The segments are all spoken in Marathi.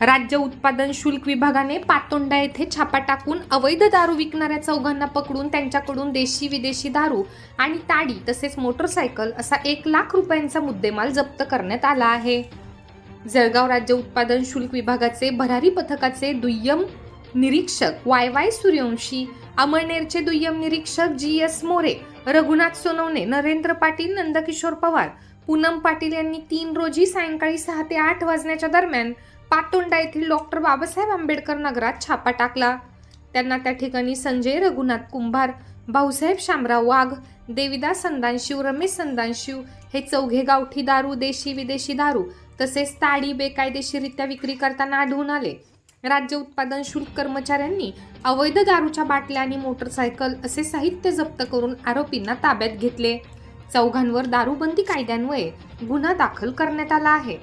राज्य उत्पादन शुल्क विभागाने पातोंडा येथे छापा टाकून अवैध दारू विकणाऱ्या चौघांना पकडून त्यांच्याकडून देशी विदेशी दारू आणि ताडी तसेच मोटरसायकल असा एक लाख रुपयांचा मुद्देमाल जप्त करण्यात आला आहे. जळगाव राज्य उत्पादन शुल्क विभागाचे भरारी पथकाचे दुय्यम निरीक्षक वाय वाय सूर्यवंशी अमळनेरचे दुय्यम निरीक्षक जी एस मोरे रघुनाथ सोनवणे नरेंद्र पाटील नंदकिशोर पवार पूनम पाटील यांनी तीन रोजी सायंकाळी सहा ते आठ वाजण्याच्या दरम्यान पाटोंडा येथील डॉक्टर बाबासाहेब आंबेडकर नगरात छापा टाकला. त्यांना त्या ठिकाणी संजय रघुनाथ कुंभार भाऊसाहेब शामराव वाघ देविदास संदानशिव रमेश संदानशिव हे चौघे गावठी दारू देशी विदेशी दारू तसेच ताडी बेकायदेशीरित्या विक्री करताना आढळून आले. राज्य उत्पादन शुल्क कर्मचाऱ्यांनी अवैध दारूच्या बाटल्या आणि मोटरसायकल असे साहित्य जप्त करून आरोपींना ताब्यात घेतले. चौघांवर दारूबंदी कायद्यान्वये गुन्हा दाखल करण्यात आला आहे.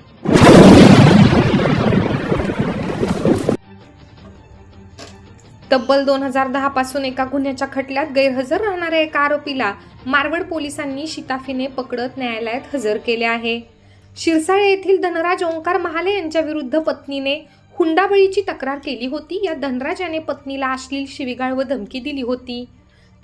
तब्बल दोन हजार दहा पासून एका गुन्ह्याच्या खटल्यात गैरहजर राहणाऱ्या एका आरोपीला मारवड पोलिसांनी शिताफीने पकडत न्यायालयात हजर केले आहे. शिरसाळे येथील धनराज ओंकार महाले यांच्या विरुद्ध पत्नीने हुंडाबळीची तक्रार केली होती. या धनराज याने पत्नीला अश्लील शिवीगाळ व धमकी दिली होती.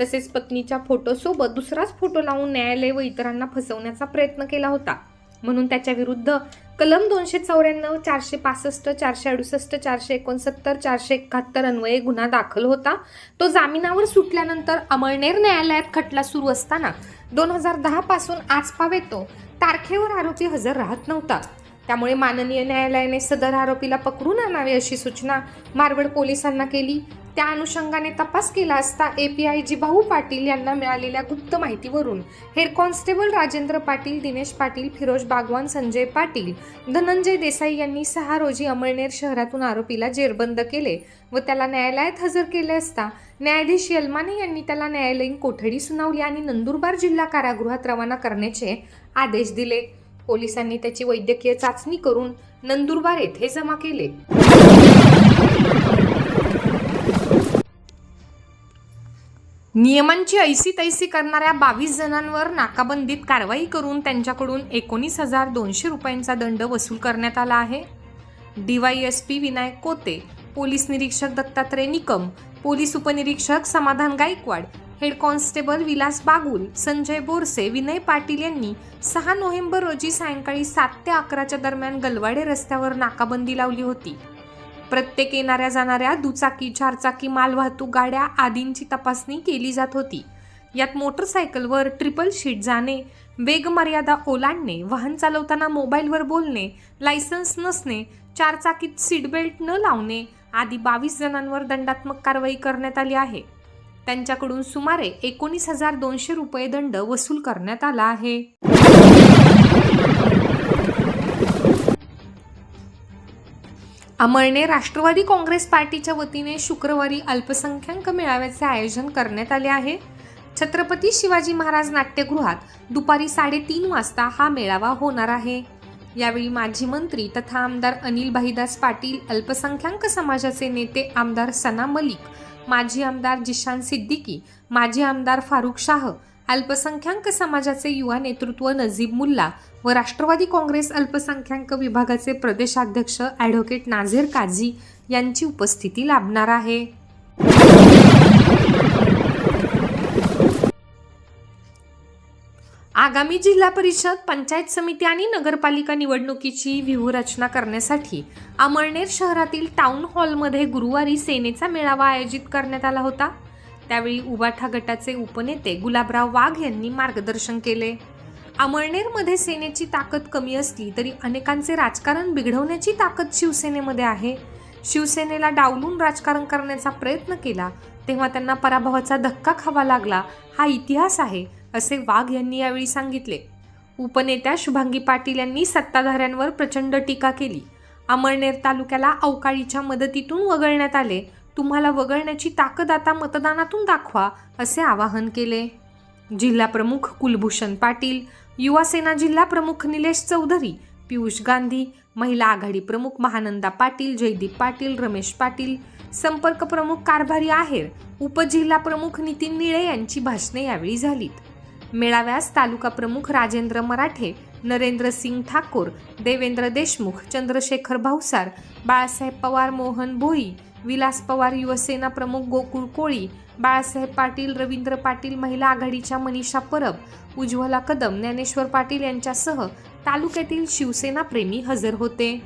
तसेच पत्नीच्या फोटोसोबत दुसराच फोटो लावून न्यायालय व इतरांना फसवण्याचा प्रयत्न केला होता. म्हणून त्याच्या विरुद्ध कलम दोनशे चौऱ्याण्णव चारशे पासष्ट चारशे अडुसष्ट चारशे एकोणसत्तर चारशे एकाहत्तर अन्वये गुन्हा दाखल होता. तो जामिनावर सुटल्यानंतर अमळनेर न्यायालयात खटला सुरू असताना दोन हजार दहापासून आजपाव येतो. तारखेवर आरोपी हजर राहत नव्हता. त्यामुळे माननीय न्यायालयाने सदर आरोपीला पकडून आणावे अशी सूचना मारवड पोलिसांना केली. त्या अनुषंगाने तपास केला असता ए पी आय जी भाऊ पाटील यांना मिळालेल्या गुप्त माहितीवरून हेड कॉन्स्टेबल राजेंद्र पाटील दिनेश पाटील फिरोज बागवान संजय पाटील धनंजय देसाई यांनी सहा रोजी अमळनेर शहरातून आरोपीला जेरबंद केले व त्याला न्यायालयात हजर केले असता न्यायाधीश यलमाने यांनी त्याला न्यायालयीन कोठडी सुनावली आणि नंदुरबार जिल्हा कारागृहात रवाना करण्याचे आदेश दिले. पोलिसांनी त्याची वैद्यकीय चाचणी करून नंदुरबार येथे जमा केले. नियमांची ऐसी तैसी करणाऱ्या बावीस जणांवर नाकाबंदीत कारवाई करून त्यांच्याकडून एकोणीस हजार दोनशे रुपयांचा दंड वसूल करण्यात आला आहे. डीवायएसपी विनायक कोते पोलीस निरीक्षक दत्तात्रय निकम पोलीस उपनिरीक्षक समाधान गायकवाड हेड कॉन्स्टेबल विलास बागुल संजय बोरसे विनय पाटील यांनी सहा नोव्हेंबर रोजी सायंकाळी सात ते अकराच्या दरम्यान गलवाडे रस्त्यावर नाकाबंदी लावली होती. प्रत्येक येणाऱ्या जाणाऱ्या दुचाकी चारचाकी मालवाहतूक गाड्या आदींची तपासणी केली जात होती. यात मोटरसायकलवर ट्रिपल शीट जाणे वेगमर्यादा ओलांडणे वाहन चालवताना मोबाईलवर बोलणे लायसन्स नसणे चारचाकीत सीटबेल्ट न लावणे आदी बावीस जणांवर दंडात्मक कारवाई करण्यात आली आहे. त्यांच्याकडून सुमारे एकोणीस हजार दोनशे रुपये दंड वसूल करण्यात आला आहे. अमळने राष्ट्रवादी काँग्रेस पार्टीच्या वतीने शुक्रवारी अल्पसंख्याक मेळाव्याचे आयोजन करण्यात आले आहे. छत्रपती शिवाजी महाराज नाट्यगृहात दुपारी साडेतीन वाजता हा मेळावा होणार आहे. यावेळी माजी मंत्री तथा आमदार अनिल भाईदास पाटील अल्पसंख्याक समाजाचे नेते आमदार सना मलिक माजी आमदार जिशान सिद्दीकी माजी आमदार फारुख शाह अल्पसंख्याक समाजाचे युवा नेतृत्व नजीब मुल्ला व राष्ट्रवादी काँग्रेस अल्पसंख्याक विभागाचे प्रदेशाध्यक्ष ॲडव्होकेट नाझीर काझी यांची उपस्थिती लाभणार आहे. आगामी जिल्हा परिषद पंचायत समिती आणि नगरपालिका निवडणुकीची व्यूहरचना करण्यासाठी अमळनेर शहरातील टाउन हॉलमध्ये गुरुवारी सेनेचा मेळावा आयोजित करण्यात आला होता. त्यावेळी उबाठा गटाचे उपनेते गुलाबराव वाघ यांनी मार्गदर्शन केले. अमळनेरमध्ये सेनेची ताकद कमी असली तरी अनेकांचे राजकारण बिघडवण्याची ताकद शिवसेनेमध्ये आहे. शिवसेनेला डावलून राजकारण करण्याचा प्रयत्न केला तेव्हा त्यांना पराभवाचा धक्का खावा लागला हा इतिहास आहे असे वाघ यांनी यावेळी सांगितले. उपनेत्या शुभांगी पाटील यांनी सत्ताधाऱ्यांवर प्रचंड टीका केली. अमळनेर तालुक्याला अवकाळीच्या मदतीतून वगळण्यात आले तुम्हाला वगळण्याची ताकद आता मतदानातून दाखवा असे आवाहन केले. जिल्हा प्रमुख कुलभूषण पाटील युवासेना जिल्हाप्रमुख जिल्हा प्रमुख निलेश चौधरी पियुष गांधी महिला आघाडी प्रमुख महानंदा पाटील जयदीप पाटील रमेश पाटील संपर्क प्रमुख कारभारी आहेर उपजिल्हा प्रमुख नितीन निळे यांची भाषणे यावेळी झालीत. मेळाव्यास तालुका प्रमुख राजेंद्र मराठे नरेंद्र सिंग ठाकूर देवेंद्र देशमुख चंद्रशेखर भावसार बाळासाहेब पवार मोहन भोई विलास पवार युवसेना प्रमुख गोकुळ कोळी बाळासाहेब पाटील रवींद्र पाटील महिला आघाडीच्या मनीषा परब उज्ज्वला कदम ज्ञानेश्वर पाटील यांच्यासह तालुक्यातील शिवसेना प्रेमी हजर होते.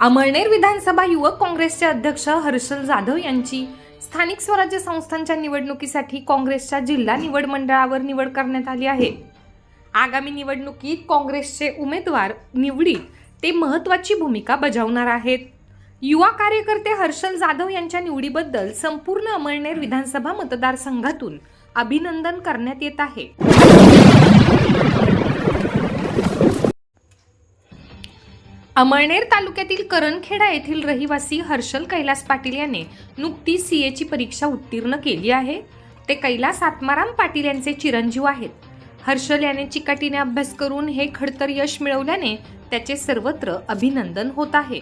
अमळनेर विधानसभा युवक काँग्रेसचे अध्यक्ष हर्षल जाधव यांची स्थानिक स्वराज्य संस्थांच्या निवडणुकीसाठी काँग्रेसच्या जिल्हा निवड मंडळावर निवड करण्यात आली आहे. आगामी निवडणुकीत काँग्रेसचे उमेदवार निवडीत ते महत्त्वाची भूमिका बजावणार आहेत. युवा कार्यकर्ते हर्षल जाधव यांच्या निवडीबद्दल संपूर्ण अमळनेर विधानसभा मतदारसंघातून अभिनंदन करण्यात येत आहे. अमळनेर तालुक्यातील करणखेडा येथील रहिवासी हर्षल कैलास पाटील याने नुकतीच सीएची परीक्षा उत्तीर्ण केली आहे. ते कैलास आत्माराम पाटील यांचे चिरंजीव आहेत. हर्षल याने चिकाटीने अभ्यास करून हे खडतर यश मिळवल्याने त्याचे सर्वत्र अभिनंदन होत आहे.